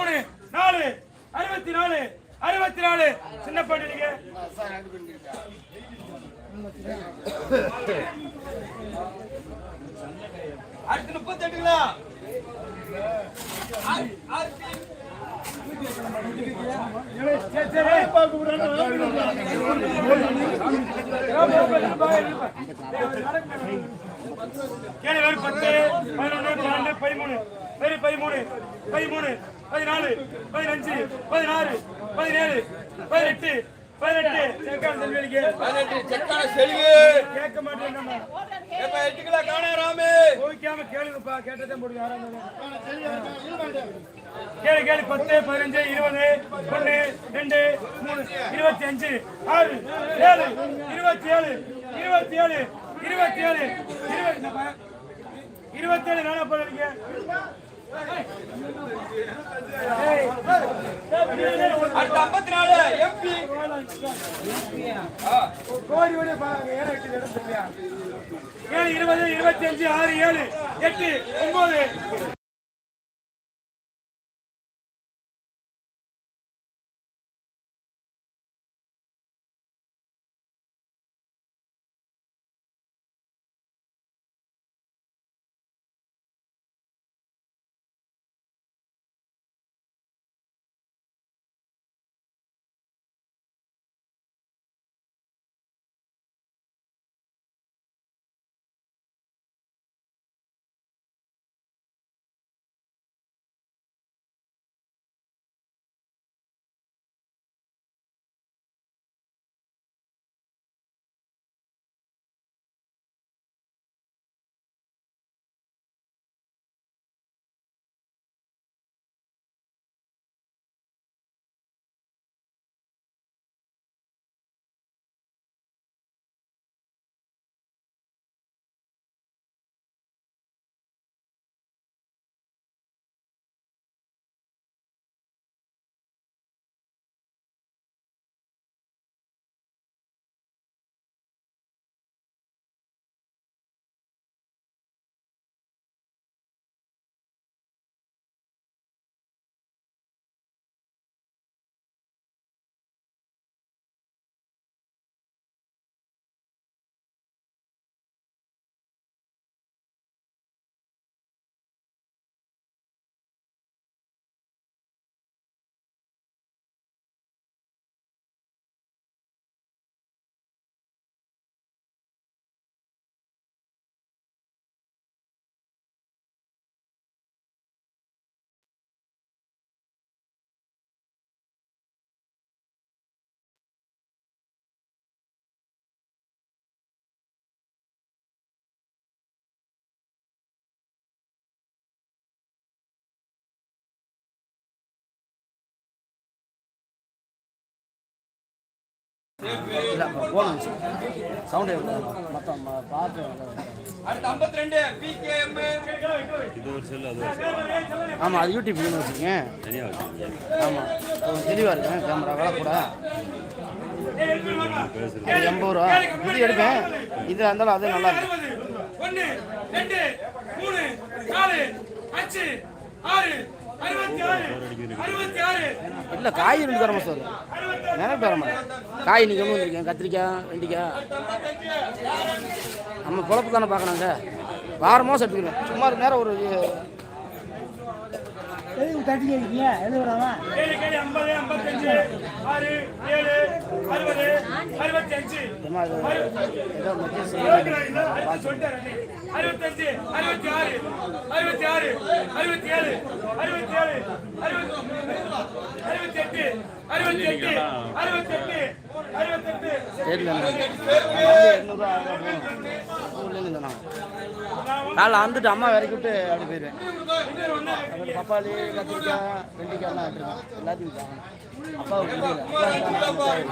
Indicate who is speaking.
Speaker 1: மூணு நாலு அறுபத்தி நாலு அறுபத்தி நாலு சின்ன பாட்டு அடுத்து முப்பத்தி எட்டுங்களா பதினொன்று பன்னெண்டு பதிமூணு. பதிமூணு பதிமூணு. பதினாலு பதினஞ்சு பதினாறு பதினேழு பதினெட்டு பதினெட்டு. செக்கான செல்விக்கு
Speaker 2: பதினெட்டு செக்கான
Speaker 1: கேட்க மாட்டேன் நம்ம
Speaker 2: எப்ப எட்டு கிலோ காணாராமே
Speaker 1: கோவிக்காம கேளுங்கப்பா கேட்டதே போடுங்க யாராவது கேளு கேளு பத்து பதினஞ்சு இருபது ஒன்னு ரெண்டு மூணு இருபத்தி அஞ்சு ஆறு ஏழு இருபத்தி ஏழு இருபத்தி ஏழு இருபத்தி ஏழு இருபத்தி இருபத்தி ஏழு நானா போறீங்க
Speaker 2: அடுத்த ஐம்பத்தி நாலு எம்பி
Speaker 1: கோடி கோடி ஏழு எட்டு ஏழு இருபது இருபத்தி அஞ்சு ஆறு ஏழு எட்டு ஒன்பது
Speaker 3: இல்லை போன சவுண்டு மொத்தம் பார்த்து ஆமாம் அது யூடியூப் வச்சுருங்க ஆமாம் தெளிவாக இருக்கேன் கேமரா வேலை கூட எண்பது ரூபா. இது எடுப்பேன் இது இருந்தாலும் அது நல்லா இருக்கு.
Speaker 1: அறுபது ஒன்னு ரெண்டு மூணு நாலு அஞ்சு ஆறு
Speaker 3: இல்லை காய் ரெண்டு தரமா சார்? நினைப்பு தர காய் நீங்கள் ஒன்று வந்துருக்கேன் கத்திரிக்காய் வெண்டிக்காய்? நம்ம பொழப்பு தானே பார்க்கணுங்க வாரமாக எடுத்துக்கிறேன் சும்மா நேரம் ஒரு நேரம் ஒரு
Speaker 1: ஏழு கேளு ஐம்பது ஐம்பத்தஞ்சு ஆறு ஏழு அறுபது அறுபத்தி அஞ்சு
Speaker 3: சும்மா இது ஏதோ மத்திய செய்ய
Speaker 1: அறுபத்தஞ்சு அறுபத்தி ஆறு அறுபத்தி ஆறு அறுபத்தி ஏழு அறுபத்தி ஏழு அறுபத்தி எட்டு அறுபத்தி எட்டு அறுபத்தி எட்டு அறுபத்தெட்டு
Speaker 3: தெரியல எண்ணூறுரூவா ஊர்லேருந்து நான் காலைல வந்துட்டு அம்மா விறக்கி விட்டு அப்படி போயிடுவேன் அப்புறம் பப்பாளி கத்திரிக்காய் வெண்டிக்காய்லாம் எடுத்துருக்கேன் எல்லாத்தையும் பார்க்கணும் அப்பாவுக்கு புரியல.